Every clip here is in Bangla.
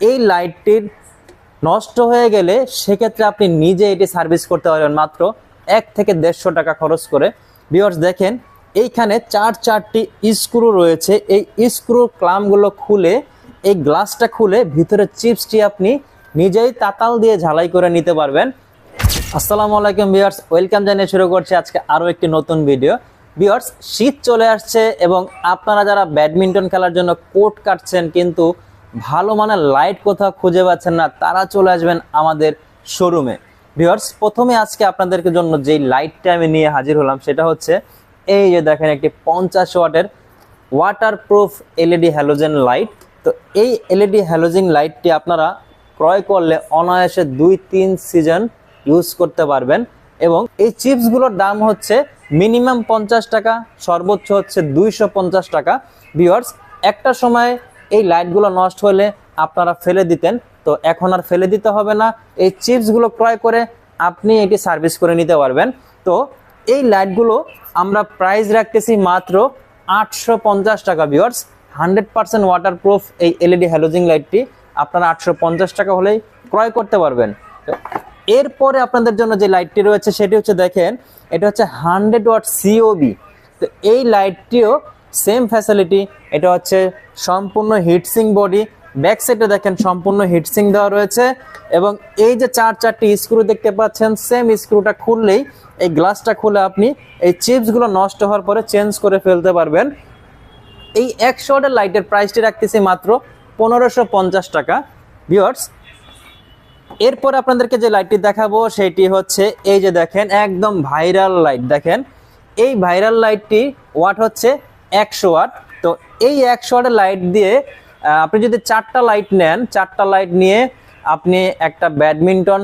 এই লাইটটির নষ্ট হয়ে গেলে সেক্ষেত্রে আপনি নিজে এটি সার্ভিস করতে পারবেন মাত্র এক থেকে দেড়শো টাকা খরচ করে। ভিউয়ার্স দেখেন, এইখানে চার চারটি স্ক্রু রয়েছে। এই স্ক্রু ক্লামগুলো খুলে, এই গ্লাসটা খুলে ভিতরে চিপসটি আপনি নিজেই তাতাল দিয়ে ঝালাই করে নিতে পারবেন। আসসালামু আলাইকুম ভিউয়ার্স ওয়েলকাম জানিয়ে শুরু করছি আজকে আরও একটি নতুন ভিডিও ভিউয়ার্স শীত চলে আসছে এবং আপনারা যারা ব্যাডমিন্টন খেলার জন্য কোর্ট কাটছেন, কিন্তু ভালো মানের লাইট কোথাও খুঁজে পাচ্ছেন না, তারা চলে আসবেন আমাদের শোরুমে ভিউয়ার্স প্রথমে আজকে আপনাদের জন্য যেই লাইটটা আমি নিয়ে হাজির হলাম, সেটা হচ্ছে এই যে দেখেন একটি পঞ্চাশ ওয়াটের water proof LED halogen light তো এই এলইডি হ্যালোজেন লাইটটি আপনারা ক্রয় করলে অনায়াসে দুই তিন সিজন ইউজ করতে পারবেন এবং এই চিপসগুলোর দাম হচ্ছে মিনিমাম পঞ্চাশ টাকা, সর্বোচ্চ হচ্ছে দুইশো পঞ্চাশ টাকা। ভিওয়ার্স একটা সময় এই লাইটগুলো নষ্ট হলে আপনারা ফেলে দিতেন। তো এখন আর ফেলে দিতে হবে না। এই চিপসগুলো ক্রয় করে আপনি এটি সার্ভিস করে নিতে পারবেন। তো এই লাইটগুলো আমরা প্রাইস রাখতেছি মাত্র আটশো পঞ্চাশ টাকা ভিওয়ার্স হান্ড্রেড পার্সেন্ট ওয়াটারপ্রুফ এই এলইডি হ্যালোজিং লাইটটি আপনারা আটশো পঞ্চাশ টাকা হলেই ক্রয় করতে পারবেন। এরপরে আপনাদের জন্য যে লাইটটি রয়েছে, সেটি হচ্ছে দেখেন, এটা হচ্ছে হান্ড্রেড ওয়াট সিওবি তো এই লাইটটিও সেম ফ্যাসিলিটি এটা হচ্ছে সম্পূর্ণ হিটসিং বডি ব্যাক সাইডে দেখেন সম্পূর্ণ হিটসিং দেওয়া রয়েছে। এবং এই যে চার চারটি স্ক্রু দেখতে পাচ্ছেন সেম স্ক্রুটা খুললেই এই গ্লাসটা খুলে আপনি এই চিপসগুলো নষ্ট হওয়ার পরে চেঞ্জ করে ফেলতে পারবেন। এই একশো ওয়াটের লাইটের প্রাইসটি রাখতেছি মাত্র পনেরোশো পঞ্চাশ টাকা। ভিওয়ার্স এরপর আপনাদেরকে যে লাইটটি দেখাবো, সেটি হচ্ছে এই যে দেখেন, একদম ভাইরাল লাইট দেখেন, এই ভাইরাল লাইটটি ওয়াট হচ্ছে? একশো ওয়াট। তো এই একশো ওয়াটের লাইট দিয়ে আপনি যদি চারটা লাইট নেন, চারটা লাইট নিয়ে আপনি একটা ব্যাডমিন্টন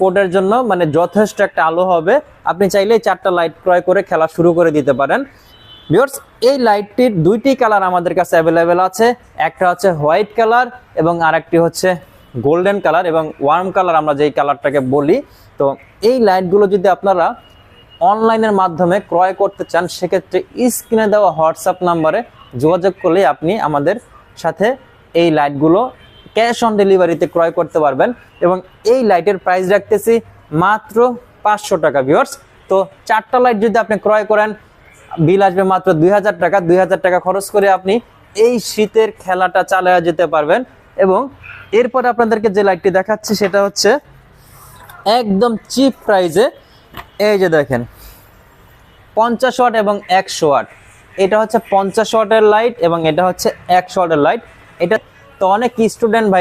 কোর্টের জন্য মানে যথেষ্ট একটা আলো হবে। আপনি চাইলে চারটা লাইট ক্রয় করে খেলা শুরু করে দিতে পারেন। ভিউয়ার্স এই লাইটটির দুইটি কালার আমাদের কাছে অ্যাভেলেবেল আছে। একটা হচ্ছে হোয়াইট কালার এবং আরেকটি হচ্ছে গোল্ডেন কালার এবং ওয়ার্ম কালার আমরা যেই কালারটাকে বলি। তো এই লাইটগুলো যদি আপনারা অনলাইনের মাধ্যমে ক্রয় করতে চান, সেক্ষেত্রে স্ক্রিনে দেওয়া হোয়াটসঅ্যাপ নাম্বারে যোগাযোগ করলে আপনি আমাদের সাথে এই লাইটগুলো ক্যাশ অন ডেলিভারিতে ক্রয় করতে পারবেন। এবং এই লাইটের প্রাইস রাখতেছি মাত্র পাঁচশো টাকা, ভিউয়ার্স। তো চারটা লাইট যদি আপনি ক্রয় করেন, বিল আসবে মাত্র দুই হাজার টাকা। দুই হাজার টাকা খরচ করে আপনি এই শীতের খেলাটা চালিয়ে যেতে পারবেন। এবং এরপর আপনাদেরকে যে লাইটটি দেখাচ্ছি, সেটা হচ্ছে একদম চিপ প্রাইজে এই যে দেখেন, পঞ্চাশ ওয়াট এবং একশো ওয়াট। এটা হচ্ছে পঞ্চাশ ওয়াটের লাইট এবং এটা হচ্ছে একশো ওয়াটের লাইট এটা তো অনেক স্টুডেন্ট ভাই